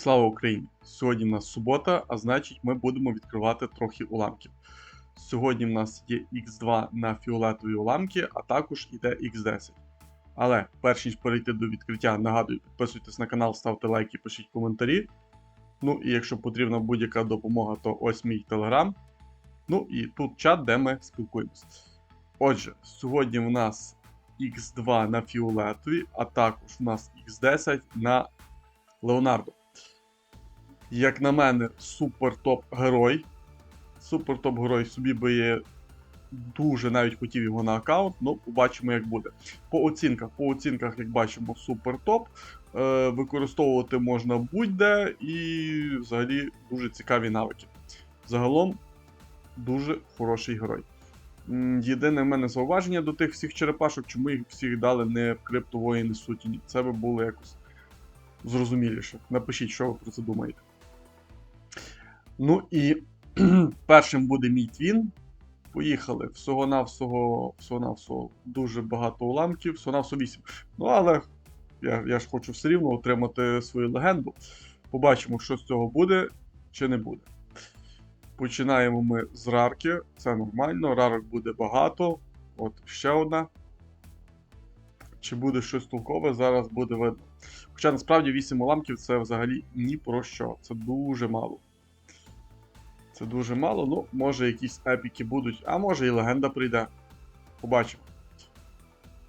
Слава Україні! Сьогодні в нас субота, а значить ми будемо відкривати трохи уламків. Сьогодні в нас є X2 на фіолетові уламки, а також іде X10. Але перш ніж перейти до відкриття, нагадую, підписуйтесь на канал, ставте лайки, пишіть коментарі. Ну і якщо потрібна будь-яка допомога, то ось мій телеграм. Ну і тут чат, де ми спілкуємось. Отже, сьогодні в нас X2 на фіолетові, а також в нас X10 на Леонардо. Як на мене, супер топ герой. Супер топ герой собі би я дуже навіть хотів його на аккаунт, ну побачимо, як буде. По оцінках, по оцінках, як бачимо, супер топ. Е, використовувати можна будь-де і взагалі дуже цікаві навики. Загалом дуже хороший герой. Єдине в мене зауваження до тих всіх черепашок, чому їх всіх дали не в криптовоїни сутіні. Це би було якось зрозуміліше. Напишіть, що ви про це думаєте. Ну і першим буде мій твін. Поїхали. Всього-навсього, всього-навсього дуже багато уламків, всього-навсього 8. Ну, але я, я ж хочу все рівно отримати свою легенду. Побачимо, що з цього буде чи не буде. Починаємо ми з рарки. Це нормально, рарок буде багато. От ще одна. Чи буде щось толкове, зараз буде видно. Хоча насправді 8 уламків це взагалі ні про що. Це дуже мало. Це дуже мало, ну, може якісь епіки будуть, а може і легенда прийде. Побачимо.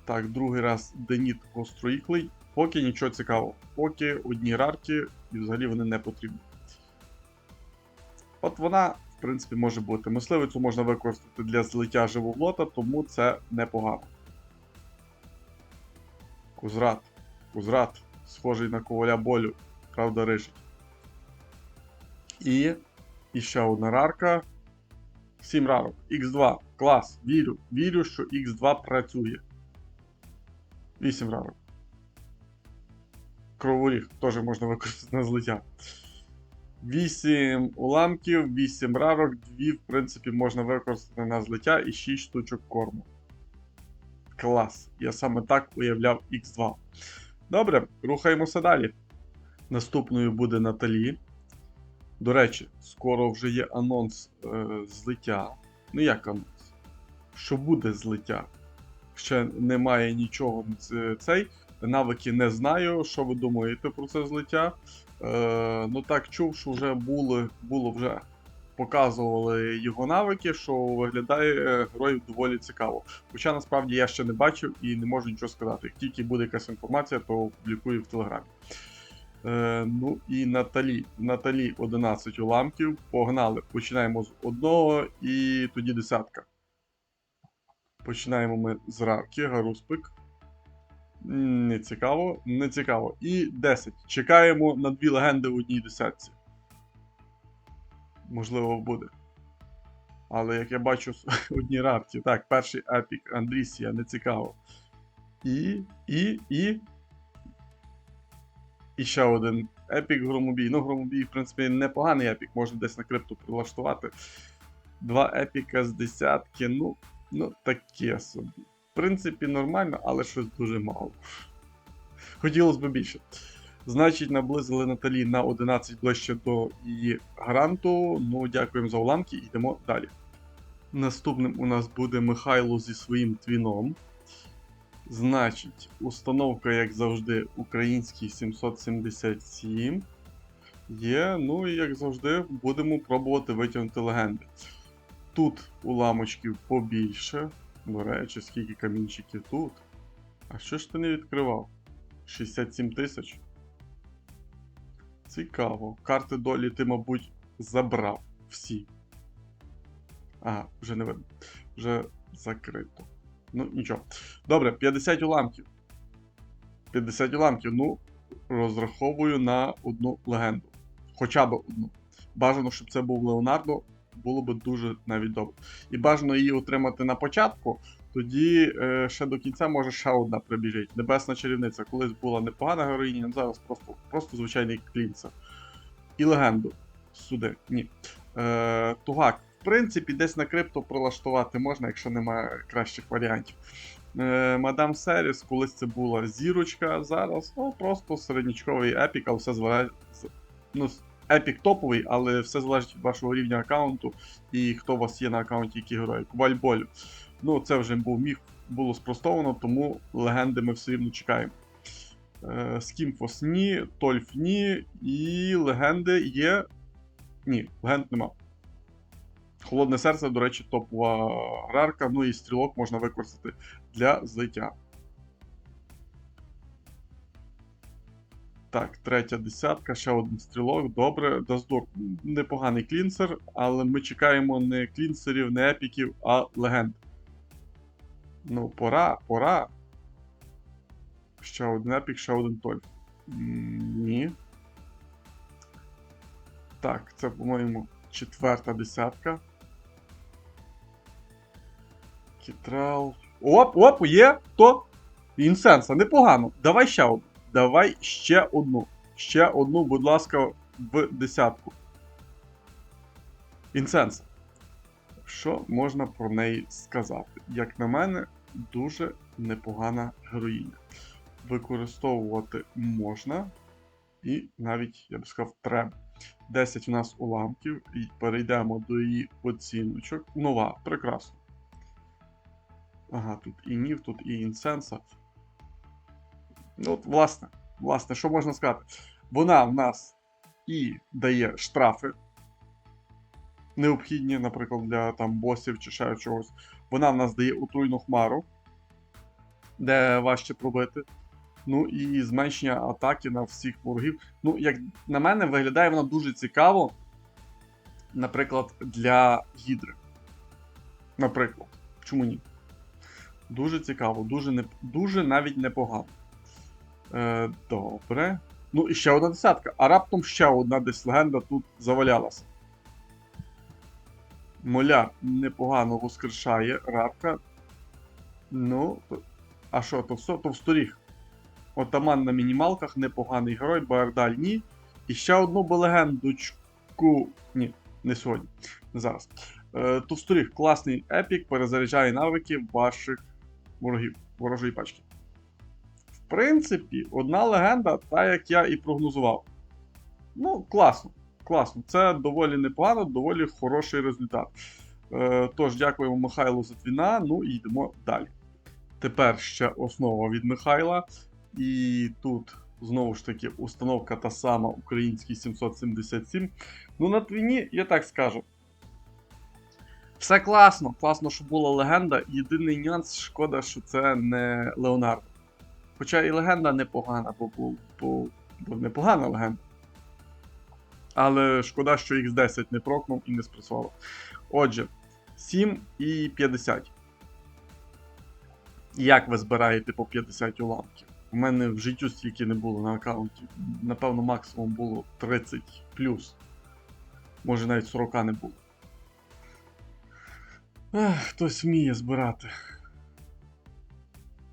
Так, другий раз Деніт гостроїклий. Поки нічого цікавого. Поки одні рарки, і взагалі вони не потрібні. От вона, в принципі, може бути. Мисливицю можна використати для злиття живоглота, тому це непогано. Кузрат. Кузрат. Схожий на коваля болю. Правда, рижить. І. І ще одна рарка. 7 рарок. Х2. Клас. Вірю. Вірю, що Х2 працює. 8 рарок. Кроворіг теж можна використати на злиття. 8 уламків, 8 рарок, 2, в принципі, можна використати на злиття і 6 штучок корму. Клас. Я саме так уявляв Х2. Добре, рухаємося далі. Наступною буде Наталі. До речі, скоро вже є анонс е, злиття. Ну як анонс? Що буде злиття? Ще немає нічого цей. Навики не знаю. Що ви думаєте про це злиття? Е, ну так чув, що вже були, було вже показували його навики, що виглядає е, героїв доволі цікаво. Хоча насправді я ще не бачив і не можу нічого сказати. Як тільки буде якась інформація, то опублікую в телеграмі. Е, ну і Наталі. Наталі 11 уламків. Погнали. Починаємо з одного і тоді десятка. Починаємо ми з рарки, гаруспик. Не цікаво, не цікаво. І 10. Чекаємо на дві легенди в одній десятці. Можливо, буде. Але як я бачу, одні рарки. Так, перший епік, Андрісія, не цікаво. І. І. І. І ще один епік громобій. Ну, громобій, в принципі, непоганий епік, можна десь на крипту прилаштувати. Два епіка з десятки, ну, ну, таке собі. В принципі, нормально, але щось дуже мало. Хотілося б більше. Значить, наблизили Наталі на 11 ближче до її гаранту. Ну, дякуємо за уламки, йдемо далі. Наступним у нас буде Михайло зі своїм твіном. Значить, установка, як завжди, український 777 є. Ну і як завжди, будемо пробувати витягнути легенди. Тут уламочків побільше. До речі, скільки камінчиків тут. А що ж ти не відкривав? 67 тисяч. Цікаво. Карти долі ти, мабуть, забрав всі. Ага, вже не видно. Вже закрито. Ну, нічого. Добре, 50 уламків. 50 уламків. Ну, розраховую на одну легенду. Хоча б одну. Бажано, щоб це був Леонардо, було б дуже навіть добре. І бажано її отримати на початку, тоді е, ще до кінця може ще одна прибіжить. Небесна чарівниця. Колись була непогана героїня, зараз просто просто звичайний клінцер. І легенду. Сюди. Ні. Е, Тугак. В принципі, десь на крипто прилаштувати можна, якщо немає кращих варіантів. Е, Мадам Серіс, колись це була зірочка, зараз ну, просто середнячковий епік, але все зваля... ну, епік топовий, але все залежить від вашого рівня аккаунту і хто у вас є на аккаунті, які герої. Коваль. Ну, це вже був міф, було спростовано, тому легенди ми все рівно чекаємо. Е, Скімфос ні, Тольф ні, і легенди є. Ні, легенд нема. Холодне серце, до речі, топова грарка, ну і стрілок можна використати для злиття. Так, третя десятка, ще один стрілок. Добре, Даздор непоганий клінсер, але ми чекаємо не клінсерів, не епіків, а легенд. Ну, пора, пора. Ще один епік, ще один тольф. Ні. Так, це, по-моєму, четверта десятка. Кітрал. Оп, оп, є! То? Інсенса, непогано. Давай ще одну. Давай ще одну. Ще одну, будь ласка, в десятку. Інсенса. Що можна про неї сказати? Як на мене, дуже непогана героїня. Використовувати можна. І навіть, я б сказав, треба. 10 у нас уламків, і перейдемо до її оціночок. Нова, прекрасно. Ага, тут і Нів, тут і інсенса. Ну, от, власне, власне, що можна сказати? Вона в нас і дає штрафи. Необхідні, наприклад, для там босів чи ще чогось. Вона в нас дає отруйну хмару, де важче пробити. Ну і зменшення атаки на всіх ворогів. Ну, як на мене, виглядає вона дуже цікаво. Наприклад, для гідри. Наприклад. Чому ні? Дуже цікаво, дуже не, дуже навіть непогано. Е, добре. Ну і ще одна десятка. А раптом ще одна десь легенда тут завалялася. Моляр непогано воскрешає рабка. Ну, а що, то все, то всторіг. Отаман на мінімалках, непоганий герой, Баардаль ні. І ще одну би легендочку. Ні, не сьогодні. Не зараз. Е, Товсторіг, класний епік, перезаряджає навики ваших ворогів, ворожої пачки. В принципі, одна легенда, та як я і прогнозував. Ну, класно. Класно. Це доволі непогано, доволі хороший результат. Е, тож, дякуємо Михайлу за твіна. Ну і йдемо далі. Тепер ще основа від Михайла. І тут знову ж таки установка та сама український 777. Ну, на твіні, я так скажу. Все класно, класно, що була легенда. Єдиний нюанс, шкода, що це не Леонардо. Хоча і легенда непогана, бо, бо, бо, бо непогана легенда. Але шкода, що X10 не прокнув і не спрацювало. Отже, 7 і 50. Як ви збираєте по 50 уламків? У мене в життю стільки не було на аккаунті. Напевно, максимум було 30 плюс. Може навіть 40 не було. Ех, хтось вміє збирати.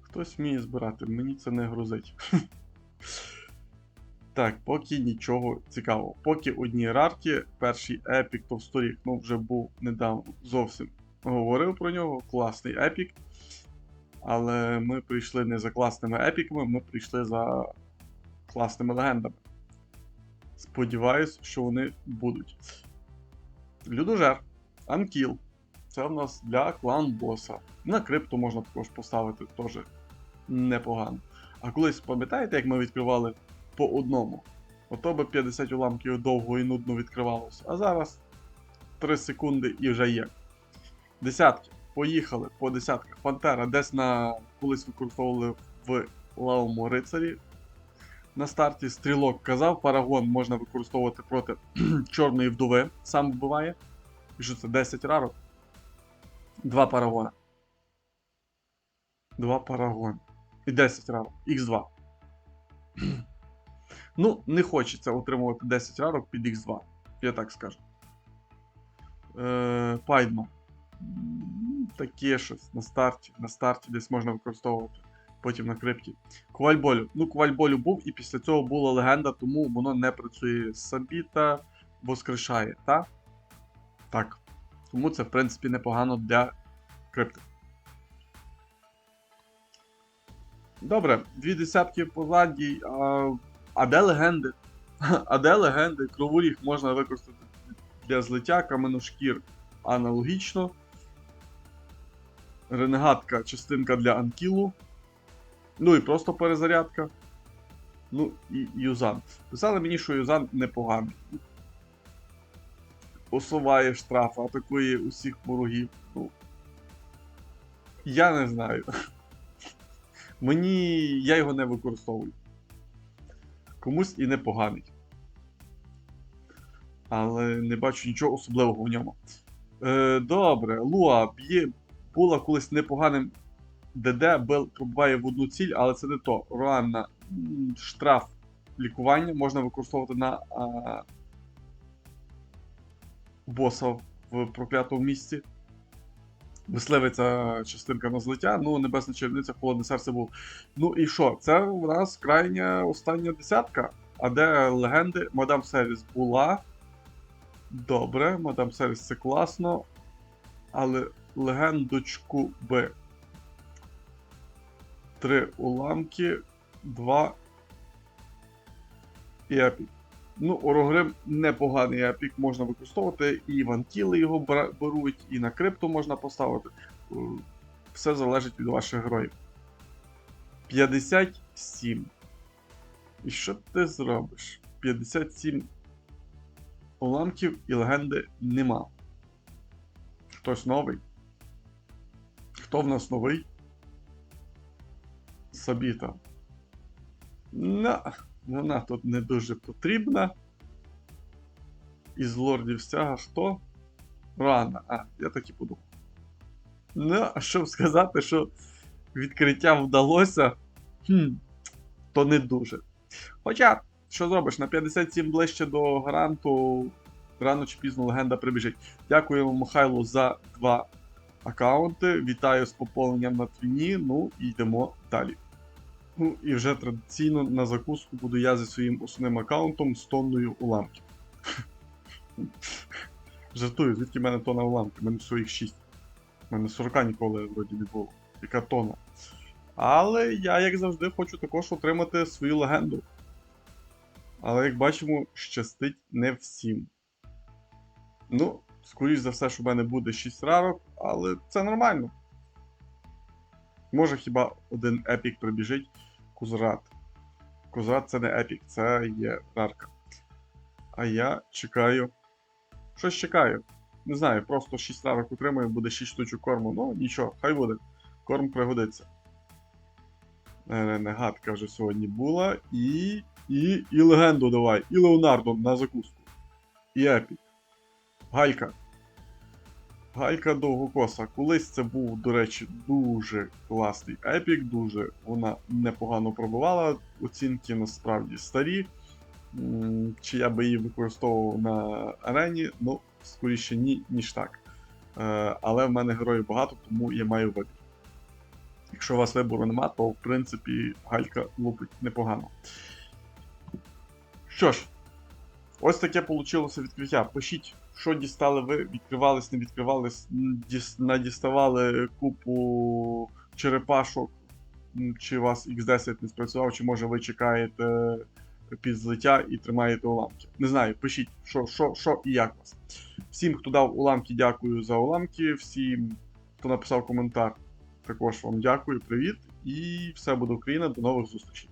Хтось вміє збирати, мені це не грузить. Так, поки нічого цікавого. Поки одні рарки, перший епік товсторіг, ну вже був недавно зовсім говорив про нього. Класний епік. Але ми прийшли не за класними епіками, ми прийшли за класними легендами. Сподіваюсь, що вони будуть. Людожер, Анкіл. Це в нас для клан боса. На крипту можна також поставити теж непогано. А колись пам'ятаєте, як ми відкривали по одному? Ото би 50 уламків довго і нудно відкривалося. А зараз 3 секунди і вже є. Десятки. Поїхали по десятках. Пантера десь на колись використовували в лавому рицарі. На старті стрілок казав, парагон можна використовувати проти чорної вдови, сам вбиває. І що це 10 рарок? Два парагона. Два парагон. І 10 рарок. Х2. ну, не хочеться отримувати 10 рарок під Х2. Я так скажу. Е, Пайдма. Таке щось на старті. На старті десь можна використовувати. Потім на крипті. Коваль болю. Ну, коваль болю був, і після цього була легенда, тому воно не працює. Сабіта воскрешає, так? Так. Тому це, в принципі, непогано для крипти. Добре, дві десятки позаді. А, а де легенди? А де легенди? Кровуріг можна використати для злиття, каменошкір аналогічно. Ренегатка частинка для анкілу. Ну і просто перезарядка. Ну і юзан. Писали мені, що юзан непоганий. Усуває штраф, атакує усіх ворогів. Ну, я не знаю. Мені. я його не використовую. Комусь і непоганий. Але не бачу нічого особливого в ньому. Е, добре, Луа б'є, була колись непоганим ДД, бил пробиває в одну ціль, але це не то. Роанна м, штраф лікування можна використовувати на боса в проклятому місці. Мисливиця частинка на злиття, ну, небесна черниця, холодне серце був. Ну і що? Це в нас крайня остання десятка. А де легенди? Мадам Сервіс була. Добре, Мадам Сервіс це класно. Але легендочку Б. Три уламки, два і епік. Ну, Орогрим непоганий епік, можна використовувати, і вантіли його беруть, і на крипту можна поставити. Е, Все залежить від ваших героїв. 57. І що ти зробиш? 57 уламків і легенди нема. Хтось новий. Хто в нас новий? Сабіта. На, вона тут не дуже потрібна. Із лордів стяга хто? Рана. А, я так і подумав. Ну, а щоб сказати, що відкриття вдалося, хм, то не дуже. Хоча, що зробиш, на 57 ближче до гаранту, рано чи пізно легенда прибіжить. Дякуємо Михайлу за два аккаунти. Вітаю з поповненням на твіні. Ну і йдемо далі. Ну і вже традиційно на закуску буду я зі своїм основним аккаунтом з тонною уламків. Жартую, звідки в мене тонна уламків? У мене всього їх 6. У мене 40 ніколи вроді не було. Яка тонна. Але я, як завжди, хочу також отримати свою легенду. Але як бачимо, щастить не всім. Ну, скоріш за все, що в мене буде 6 рарок, але це нормально. Може хіба один епік прибіжить Кузрат. Кузрат це не епік, це є рарка. А я чекаю. Щось чекаю. Не знаю, просто 6 рарок отримаю, буде 6 штучок корму. Ну, нічого, хай буде. Корм пригодиться. Е, Негадка вже сьогодні була. І. І. І легенду давай. І Леонардо на закуску. І епік. Галька. Галька довгокоса. Колись це був, до речі, дуже класний епік, дуже вона непогано пробивала. Оцінки насправді старі. Чи я би її використовував на арені? Ну, скоріше ні, ніж так. Е, Але в мене героїв багато, тому я маю вибір. Якщо у вас вибору нема, то в принципі галька лупить непогано. Що ж, ось таке вийшло відкриття. Пишіть, що дістали ви, відкривались, не відкривались, діс- надіставали купу черепашок, чи у вас X10 не спрацював, чи може ви чекаєте під злиття і тримаєте уламки. Не знаю, пишіть, що, що, що і як вас. Всім, хто дав уламки, дякую за уламки. Всім, хто написав коментар, також вам дякую, привіт. І все буде Україна. До нових зустрічей.